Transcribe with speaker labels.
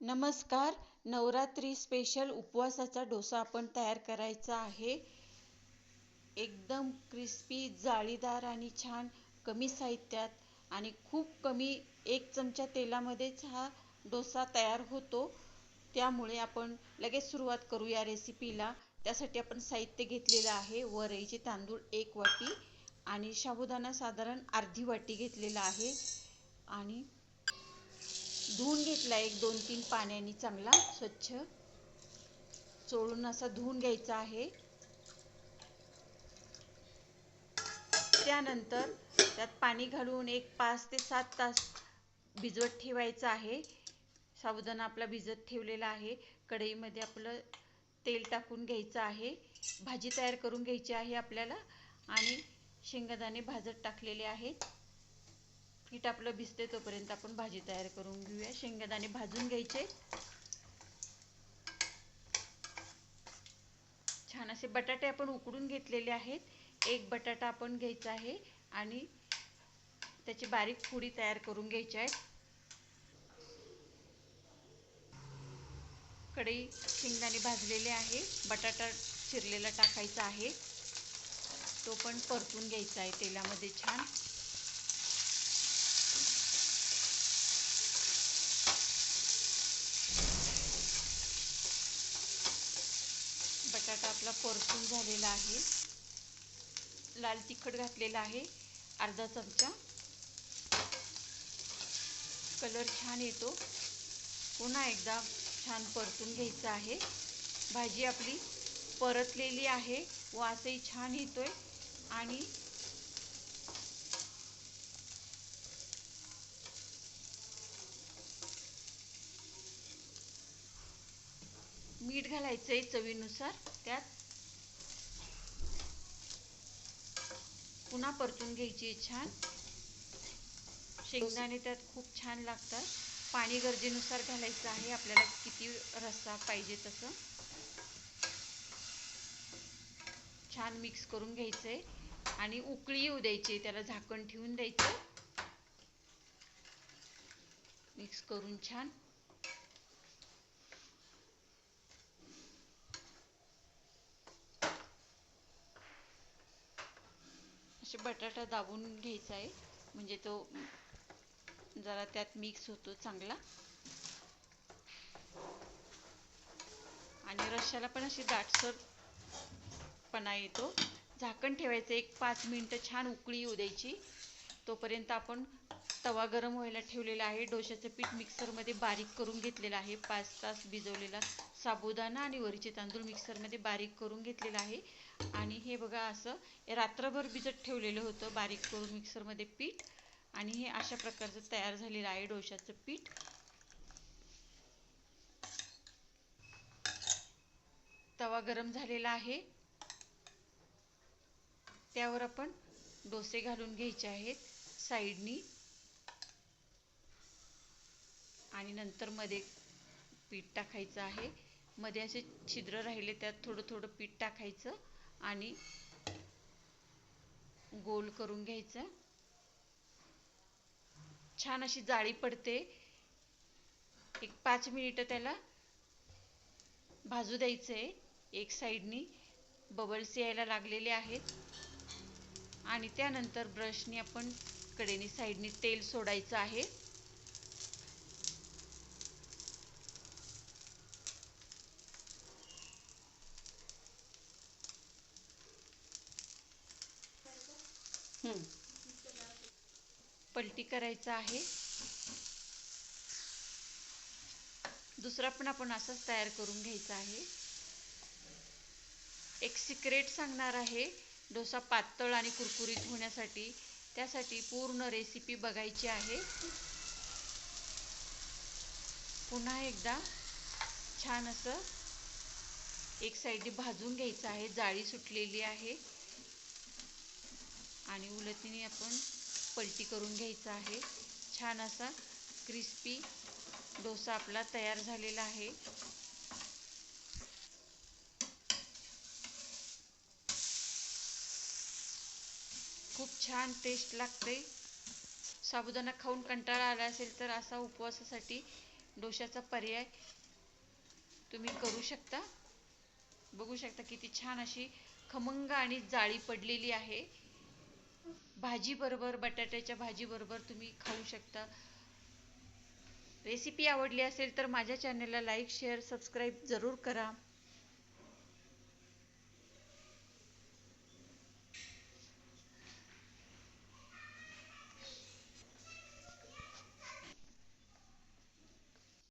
Speaker 1: नमस्कार. नवरात्री स्पेशल उपवासाचा डोसा आपण तयार करायचा आहे. एकदम क्रिस्पी जाळीदार आणि छान कमी साहित्यात आणि खूप कमी एक चमचा तेलामध्येच हा डोसा तयार होतो. त्यामुळे आपण लगेच सुरुवात करू या रेसिपीला त्यासाठी आपण साहित्य घेतलेलं आहे. वरईचे तांदूळ एक वाटी आणि साबुदाणा साधारण अर्धी वाटी घेतलेला आहे. आणि धुवून घेतला एक दोन तीन पाण्याने चांगला स्वच्छ. चोळून असा धुवून घ्यायचा आहे. त्यानंतर त्यात पाणी घालून एक पाच ते सात तास भिजवत ठेवायचं आहे. साबुदाणा आपला भिजत ठेवलेला आहे. कढईमध्ये आपलं तेल टाकून घ्यायचं आहे. भाजी तयार करून घ्यायची आहे आपल्याला. आणि शेंगदाणे भाजत टाकलेले आहेत. पीठ आपलं भिजते तोपर्यंत आपण भाजी तयार करून घेऊया. शेंगदाणे भाजून घ्यायचे. छान असे बटाटे आपण उकडून घेतलेले आहेत. एक बटाटा आपण घ्यायचा आहे आणि त्याची बारीक फोडी तयार करून घ्यायची आहेत कढई शेंगदाणे भाजलेले आहे. बटाटा चिरलेला टाकायचा आहे. तो पण परतून घ्यायचा आहे तेलामध्ये छान बटाटा आपला परतून झालेला आहे. लाल तिखट घातलेला आहे. अर्धा चमचा. कलर छान येतो. पुन्हा एकदा छान परतून घ्यायचं आहे. भाजी आपली परतलेली आहे. वासही छान येतोय. आणि मीठ घालायचं आहे चवीनुसार त्यात पुन्हा परतून घ्यायची छान. शेंगदाणे त्यात खूप छान लागतात. पाणी गरजेनुसार घालायचं आहे आपल्याला किती रस्सा पाहिजे तसं. छान मिक्स करून घ्यायचं आहे आणि उकळी येऊ द्यायची त्याला झाकण ठेवून द्यायचं. मिक्स करून छान असे बटाटा दाबून घ्यायचा आहे. म्हणजे तो जरा त्यात मिक्स होतो चांगला. आणि रश्याला पण अशी दाटसरपणा येतो. झाकण ठेवायचं एक पाच मिनटं छान उकळी येऊ द्यायची. तोपर्यंत आपण तवा गरम व्हायला ठेवलेला आहे. डोश्याचं पीठ मिक्सरमध्ये बारीक करून घेतलेलं आहे. पाच तास भिजवलेला साबुदाणा आणि वरीचे तांदूळ मिक्सरमध्ये बारीक करून घेतलेलं आहे. आणि हे बघा असं रात्रभर भिजत ठेवलेलं होतं बारीक करून मिक्सरमध्ये पीठ. आणि हे अशा प्रकारचं तयार झालेलं आहे डोशाचं पीठ. तवा गरम झालेला आहे. त्यावर आपण डोसे घालून घ्यायचे आहेत साईडनी. आणि नंतर मध्ये पीठ टाकायचं आहे. मध्ये असे छिद्र राहिले त्यात थोडं थोडं पीठ टाकायचं आणि गोल करून घ्यायचं. छान अशी जाळी पडते. एक पाच मिनिटं त्याला भाजू द्यायचं आहे एक साईडनी बबल्स यायला लागलेले आहेत. आणि त्यानंतर ब्रशने आपण कडेने साईडने तेल सोडायचं आहे. पलटी करायचा आहे. दुसरा पण आपण असाच तयार करून घ्यायचा आहे. एक सिक्रेट सांगणार आहे. डोसा पातळ आणि कुरकुरीत होण्यासाठी त्यासाठी पूर्ण रेसिपी बघायची आहे. पुन्हा एकदा छान असं एक साईडने भाजून घ्यायचं आहे. जाळी सुटलेली आहे. आणि उलटीने आपण पलटी करून घ्यायचा आहे. छान असा क्रिस्पी डोसा आपला तयार झालेला आहे खूप छान टेस्ट लागते साबुदाणा खाऊन कंटाळा आला असेल तर असा उपवासासाठी डोशाचा पर्याय तुम्ही करू शकता. बघू शकता किती छान अशी खमंग आणि जाळी पडलेली आहे. भाजीबरोबर बटाट्याच्या भाजीबरोबर तुम्ही खाऊ शकता. रेसिपी आवडली असेल तर माझ्या चॅनलला लाईक शेअर सबस्क्राईब जरूर करा.